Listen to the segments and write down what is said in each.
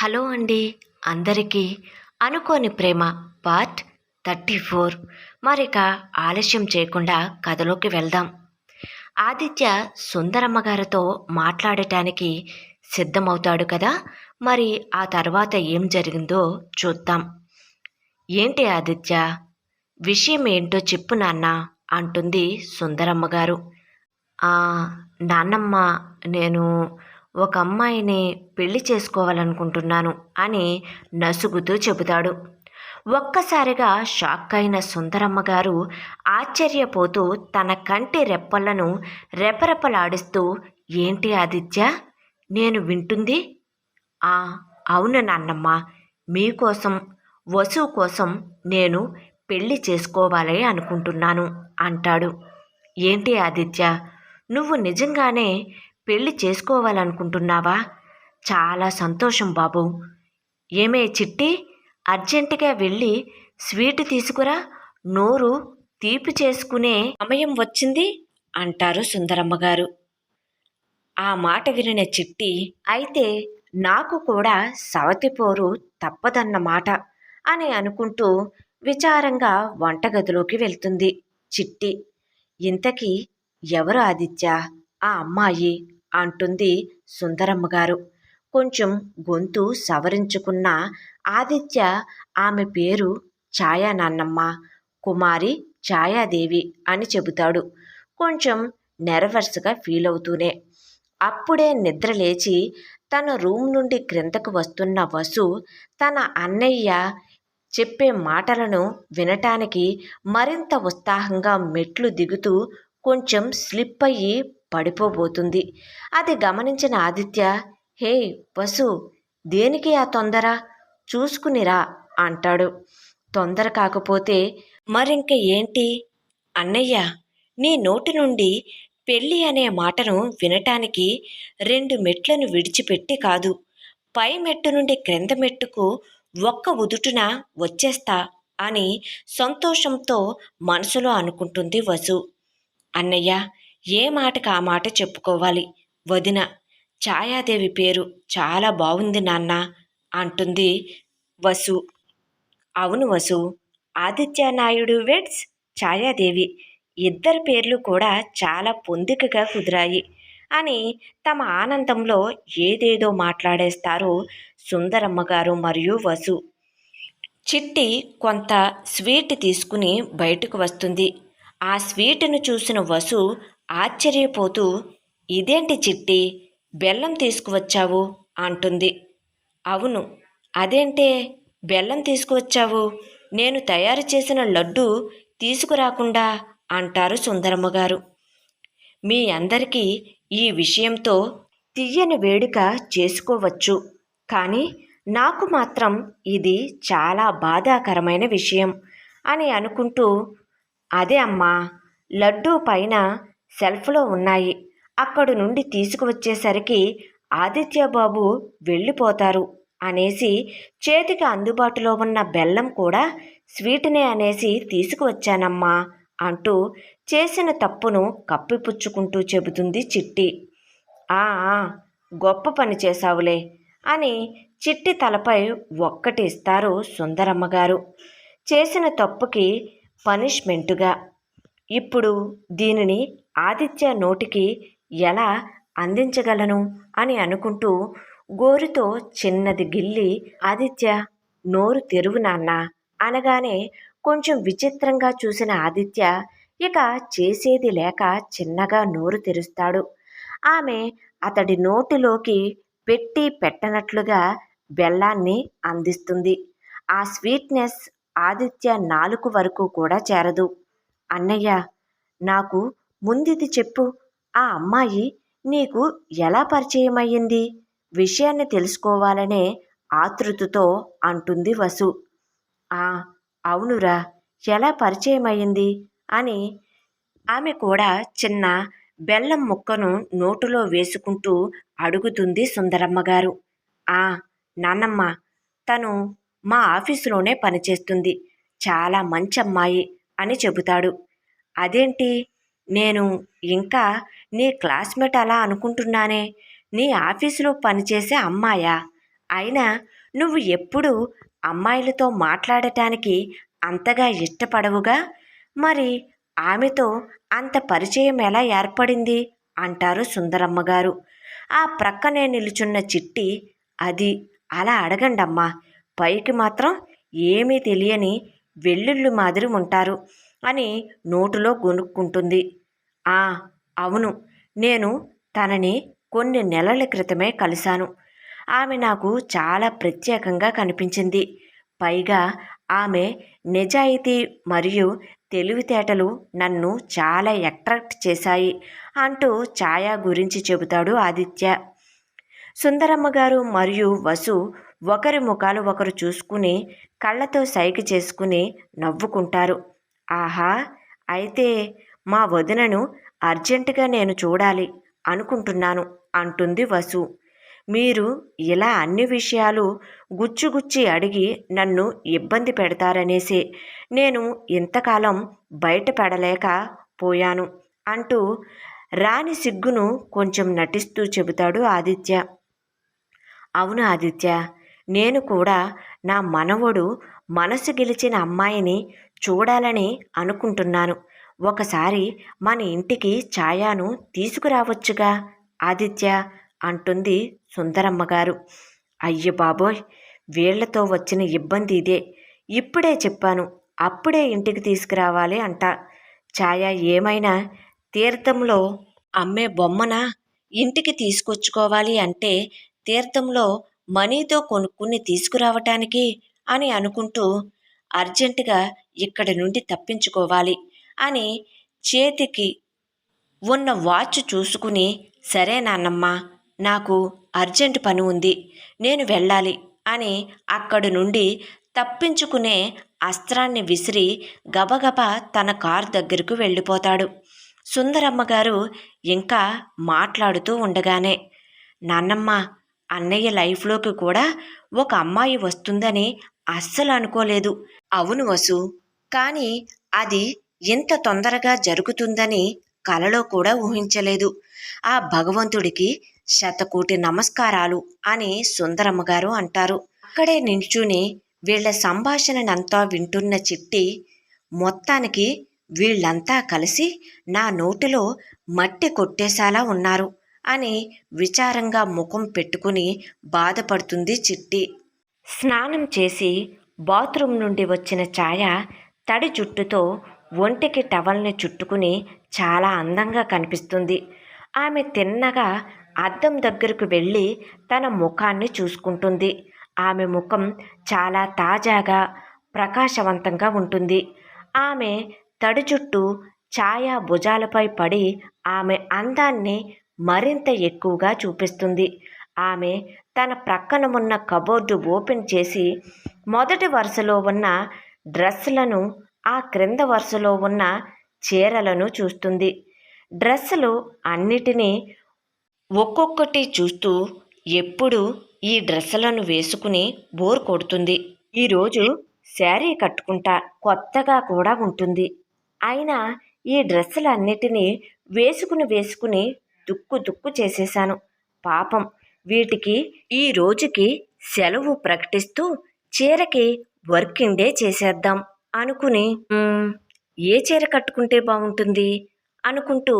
Hello అండి. అందరికీ అనుకోని ప్రేమ పార్ట్ థర్టీ ఫోర్ మరిక ఆలస్యం చేయకుండా కథలోకి వెళ్దాం. ఆదిత్య సుందరమ్మ గారితో మాట్లాడటానికి సిద్ధమవుతాడు కదా? మరి ఆ తర్వాత ఏం జరిగిందో చూద్దాం. ఏంటి ఆదిత్య? విషయం ఏంటో చెప్పు నాన్న అంటుంది సుందరమ్మ గారు. నాన్నమ్మ నేను ఒక అమ్మాయిని పెళ్ళి చేసుకోవాలనుకుంటున్నాను అని నసుగుతూ చెబుతాడు. ఒక్కసారిగా షాక్ అయిన సుందరమ్మ గారు ఆశ్చర్యపోతూ తన కంటి రెప్పలను రెపరెపలాడిస్తూ ఏంటి ఆదిత్య? నేను వింటుంది? ఆ అవును నాన్నమ్మ. మీకోసం వసువు కోసం నేను పెళ్ళి చేసుకోవాలి అనుకుంటున్నాను అంటాడు. ఏంటి ఆదిత్య? నువ్వు నిజంగానే పెళ్ళి చేసుకోవాలనుకుంటున్నావా? చాలా సంతోషం బాబు. ఏమే చిట్టి అర్జెంటుగా వెళ్ళి స్వీట్ తీసుకురా నోరు తీపి చేసుకునే సమయం వచ్చింది అంటారు సుందరమ్మ గారు ఆ మాట వినిన చిట్టి అయితే నాకు కూడా సవతిపోరు తప్పదన్నమాట అని అనుకుంటూ విచారంగా వంటగదిలోకి వెళ్తుంది చిట్టి. ఇంతకీ ఎవరు ఆదిత్య? ఆ అమ్మాయి. అంటుంది సుందరమ్మ గారు కొంచెం గొంతు సవరించుకున్న ఆదిత్య ఆమె పేరు ఛాయా నాన్నమ్మ కుమారి ఛాయాదేవి అని చెబుతాడు. కొంచెం నెర్వస్గా ఫీల్ అవుతూనే అప్పుడే నిద్ర లేచి తన రూమ్ నుండి క్రిందకు వస్తున్న వసు తన అన్నయ్య చెప్పే మాటలను వినటానికి మరింత ఉత్సాహంగా మెట్లు దిగుతూ కొంచెం స్లిప్ అయ్యి పడిపోబోతుంది. అది గమనించిన ఆదిత్య హే వసు దేనికి ఆ తొందర? చూసుకునిరా అంటాడు. తొందర కాకపోతే మరింక ఏంటి? అన్నయ్య నీ నోటి నుండి పెళ్ళి అనే మాటను వినటానికి రెండు మెట్లను విడిచిపెట్టి కాదు. పై మెట్టు నుండి క్రింద మెట్టుకు ఒక్క ఉదుటున వచ్చేస్తా అని సంతోషంతో మనసులో అనుకుంటుంది వసు. అన్నయ్య ఏ మాటకు ఆ మాట చెప్పుకోవాలి? వదిన ఛాయాదేవి పేరు చాలా బాగుంది నాన్న అంటుంది వసు. అవును వసు. ఆదిత్యనాయుడు వెడ్స్ ఛాయాదేవి. ఇద్దరు పేర్లు కూడా చాలా పొందికగా కుదిరాయి. అని తమ ఆనందంలో ఏదేదో మాట్లాడేస్తారు సుందరమ్మ గారు మరియు వసు. చిట్టి కొంత స్వీట్ తీసుకుని బయటకు వస్తుంది. ఆ స్వీట్ను చూసిన వసు ఆశ్చర్యపోతూ ఇదేంటి చిట్టి? బెల్లం తీసుకువచ్చావు అంటుంది. అవును. అదేంటే? బెల్లం తీసుకువచ్చావు? నేను తయారు చేసిన లడ్డు తీసుకురాకుండా అంటారు సుందరమ్మ గారు మీ అందరికీ ఈ విషయంతో తీయని వేడుక చేసుకోవచ్చు. కానీ నాకు మాత్రం ఇది చాలా బాధాకరమైన విషయం అని అనుకుంటూ అదే అమ్మా లడ్డూ పైన సెల్ఫ్లో ఉన్నాయి. అక్కడి నుండి తీసుకువచ్చేసరికి ఆదిత్యబాబు వెళ్ళిపోతారు అనేసి చేతికి అందుబాటులో ఉన్న బెల్లం కూడా స్వీట్నే అనేసి తీసుకువచ్చానమ్మా అంటూ చేసిన తప్పును కప్పిపుచ్చుకుంటూ చెబుతుంది చిట్టి. ఆ గొప్ప పని చేశావులే అని చిట్టి తలపై ఒక్కటి ఇస్తారు సుందరమ్మ గారు చేసిన తప్పుకి పనిష్మెంటుగా. ఇప్పుడు దీనిని ఆదిత్య నోటికి ఎలా అందించగలను అని అనుకుంటూ గోరుతో చిన్నది గిల్లి ఆదిత్య నోరు తెరువు నాన్న అనగానే కొంచెం విచిత్రంగా చూసిన ఆదిత్య ఇక చేసేది లేక చిన్నగా నోరు తెరుస్తాడు. ఆమె అతడి నోటిలోకి పెట్టి పెట్టనట్లుగా బెల్లాన్ని అందిస్తుంది. ఆ స్వీట్నెస్ ఆదిత్య నాలుగు వరకు కూడా చేరదు. అన్నయ్య నాకు ముందిది చెప్పు. ఆ అమ్మాయి నీకు ఎలా పరిచయమయ్యింది? విషయాన్ని తెలుసుకోవాలనే ఆతృతతో అంటుంది వసు. ఆ అవునురా. ఎలా పరిచయమయ్యింది? అని ఆమె కూడా చిన్న బెల్లం ముక్కను నోటులో వేసుకుంటూ అడుగుతుంది సుందరమ్మ గారు ఆ నాన్నమ్మ తను మా ఆఫీసులోనే పనిచేస్తుంది. చాలా మంచి అమ్మాయి అని చెబుతాడు. అదేంటి? నేను ఇంకా నీ క్లాస్మేట్ అలా అనుకుంటున్నానే. నీ ఆఫీసులో పనిచేసే అమ్మాయా? అయినా నువ్వు ఎప్పుడు అమ్మాయిలతో మాట్లాడటానికి అంతగా ఇష్టపడవుగా? మరి ఆమెతో అంత పరిచయం ఎలా ఏర్పడింది? అంటారు సుందరమ్మ గారు ఆ ప్రక్కనే నిలుచున్న చిట్టి అది అలా అడగండమ్మా. పైకి మాత్రం ఏమీ తెలియని వెల్లుళ్ళు మాదిరి ఉంటారు అని నోటులో గొనుక్కుంటుంది. ఆ అవును. నేను తనని కొన్ని నెలల క్రితమే కలిశాను. ఆమె నాకు చాలా ప్రత్యేకంగా కనిపించింది. పైగా ఆమె నిజాయితీ మరియు తెలివితేటలు నన్ను చాలా అట్రాక్ట్ చేశాయి అంటూ ఛాయా గురించి చెబుతాడు ఆదిత్య. సుందరమ్మ గారు మరియు వసు ఒకరి ముఖాలు ఒకరు చూసుకుని కళ్ళతో సైకి చేసుకుని నవ్వుకుంటారు. ఆహా అయితే మా వదినను అర్జెంటుగా నేను చూడాలి అనుకుంటున్నాను అంటుంది వసు. మీరు ఇలా అన్ని విషయాలు గుచ్చుగుచ్చి అడిగి నన్ను ఇబ్బంది పెడతారనేసి నేను ఇంతకాలం బయటపడలేక పోయాను అంటూ రాని సిగ్గును కొంచెం నటిస్తూ చెబుతాడు ఆదిత్య. అవును ఆదిత్య నేను కూడా నా మనవడు మనసు గెలిచిన అమ్మాయిని చూడాలని అనుకుంటున్నాను. ఒకసారి మన ఇంటికి ఛాయాను తీసుకురావచ్చుగా? ఆదిత్య అంటుంది సుందరమ్మ గారు అయ్య బాబోయ్! వీళ్ళతో వచ్చిన ఇబ్బంది ఇదే. ఇప్పుడే చెప్పాను. అప్పుడే ఇంటికి తీసుకురావాలి అంట. ఛాయ ఏమైనా తీర్థంలో అమ్మే బొమ్మన ఇంటికి తీసుకొచ్చుకోవాలి అంటే తీర్థంలో మనీతో కొనుక్కుని తీసుకురావటానికి అని అనుకుంటూ అర్జెంటుగా ఇక్కడి నుండి తప్పించుకోవాలి. అని చేతికి ఉన్న వాచ్ చూసుకుని సరే నాన్నమ్మ నాకు అర్జెంట్ పని ఉంది నేను వెళ్ళాలి అని అక్కడి నుండి తప్పించుకునే అస్త్రాన్ని విసిరి గబగబా తన కారు దగ్గరకు వెళ్ళిపోతాడు. సుందరమ్మ గారు ఇంకా మాట్లాడుతూ ఉండగానే నాన్నమ్మ అన్నయ్య లైఫ్లోకి కూడా ఒక అమ్మాయి వస్తుందని అస్సలు అనుకోలేదు. అవును వసు కానీ అది ఇంత తొందరగా జరుగుతుందని కలలో కూడా ఊహించలేదు. ఆ భగవంతుడికి శతకోటి నమస్కారాలు అని సుందరమ్మ గారు అంటారు. అక్కడే నించుని వీళ్ళ సంభాషణనంతా వింటున్న చిట్టి మొత్తానికి వీళ్ళంతా కలిసి నా నోటిలో మట్టి కొట్టేశాలా ఉన్నారు అని విచారంగా ముఖం పెట్టుకుని బాధపడుతుంది చిట్టి. స్నానం చేసి బాత్రూమ్ నుండి వచ్చిన ఛాయ తడి జుట్టుతో ఒంటికి టవల్ని చుట్టుకుని చాలా అందంగా కనిపిస్తుంది. ఆమె తిన్నగా అద్దం దగ్గరకు వెళ్ళి తన ముఖాన్ని చూసుకుంటుంది. ఆమె ముఖం చాలా తాజాగా ప్రకాశవంతంగా ఉంటుంది. ఆమె తడి చుట్టూ ఛాయా భుజాలపై పడి ఆమె అందాన్ని మరింత ఎక్కువగా చూపిస్తుంది. ఆమె తన ప్రక్కన ఉన్న కబోర్డు ఓపెన్ చేసి మొదటి వరుసలో ఉన్న డ్రెస్సులను ఆ క్రింద వరుసలో ఉన్న చీరలను చూస్తుంది. డ్రెస్సులు అన్నిటినీ ఒక్కొక్కటి చూస్తూ ఎప్పుడు ఈ డ్రెస్సులను వేసుకుని బోర్ కొడుతుంది. ఈరోజు శారీ కట్టుకుంటా కొత్తగా కూడా ఉంటుంది. అయినా ఈ డ్రెస్సులన్నిటినీ వేసుకుని వేసుకుని దుక్కు దుక్కు చేసేశాను. పాపం వీటికి ఈ రోజుకి సెలవు ప్రకటిస్తూ చీరకి వర్కింగ్ డే చేసేద్దాం. అనుకుని ఏ చీర కట్టుకుంటే బాగుంటుంది అనుకుంటూ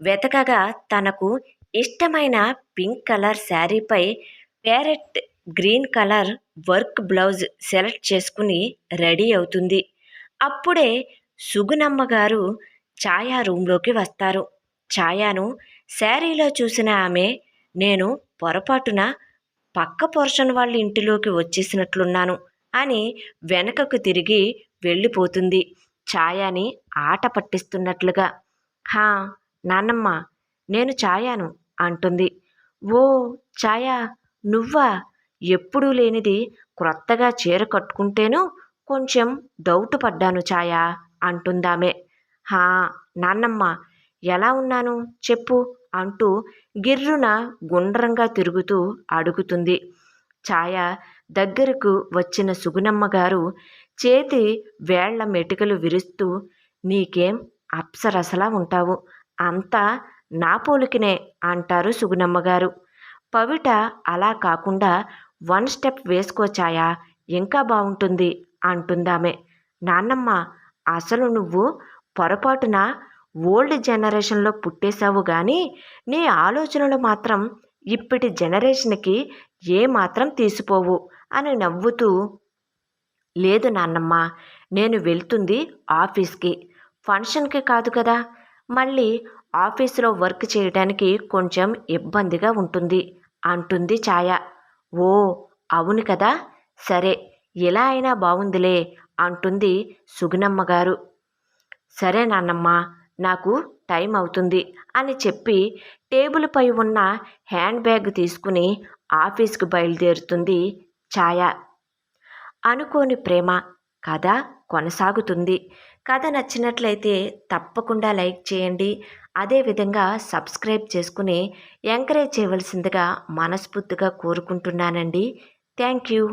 వెతకగా తనకు ఇష్టమైన pink colour శారీపై parrot green colour work blouse select చేసుకుని రెడీ అవుతుంది. అప్పుడే సుగునమ్మ గారు ఛాయా రూమ్లోకి వస్తారు. ఛాయాను శారీలో చూసిన ఆమె నేను పొరపాటున పక్క పోర్షన్ వాళ్ళ ఇంటిలోకి వచ్చేసినట్లున్నాను అని వెనకకు తిరిగి వెళ్ళిపోతుంది. ఛాయాని ఆట పట్టిస్తున్నట్లుగా. హా నాన్నమ్మ నేను ఛాయాను అంటుంది. ఓ ఛాయా నువ్వా? ఎప్పుడూ లేనిది క్రొత్తగా చీర కట్టుకుంటేను కొంచెం డౌట్ పడ్డాను ఛాయా అంటుందామే. హా నాన్నమ్మ ఎలా ఉన్నాను? చెప్పు అంటూ గిర్రున గుండ్రంగా తిరుగుతూ అడుగుతుంది. ఛాయ దగ్గరకు వచ్చిన సుగుణమ్మ గారు చేతి వేళ్ళ మెటికలు విరుస్తూ నీకేం అప్సరసలా ఉంటావు? అంతా నా పోలికనే అంటారు సుగుణమ్మ గారు పవిట అలా కాకుండా వన్ స్టెప్ వేసుకోచాయా ఇంకా బాగుంటుంది అంటుందామె. నాన్నమ్మ అసలు నువ్వు పొరపాటున ఓల్డ్ జనరేషన్లో పుట్టేశావు కానీ నీ ఆలోచనలు మాత్రం ఇప్పటి జనరేషన్కి ఏమాత్రం తీసిపోవు అని నవ్వుతూ లేదు నాన్నమ్మ నేను వెళ్తుంది ఆఫీస్కి. ఫంక్షన్కి కాదు కదా. మళ్ళీ ఆఫీసులో వర్క్ చేయడానికి కొంచెం ఇబ్బందిగా ఉంటుంది అంటుంది ఛాయ. ఓ అవును కదా. సరే ఎలా అయినా బాగుందిలే అంటుంది సుగుణమ్మ గారు సరే నాన్నమ్మ నాకు టైం అవుతుంది అని చెప్పి టేబుల్పై ఉన్న హ్యాండ్ బ్యాగ్ తీసుకుని ఆఫీస్కి బయలుదేరుతుంది ఛాయ. అనుకోని ప్రేమ కథ కొనసాగుతుంది. కథ నచ్చినట్లయితే తప్పకుండా లైక్ చేయండి. అదేవిధంగా సబ్స్క్రైబ్ చేసుకుని ఎంకరేజ్ చేయవలసిందిగా మనస్ఫూర్తిగా కోరుకుంటున్నానండి. Thank you.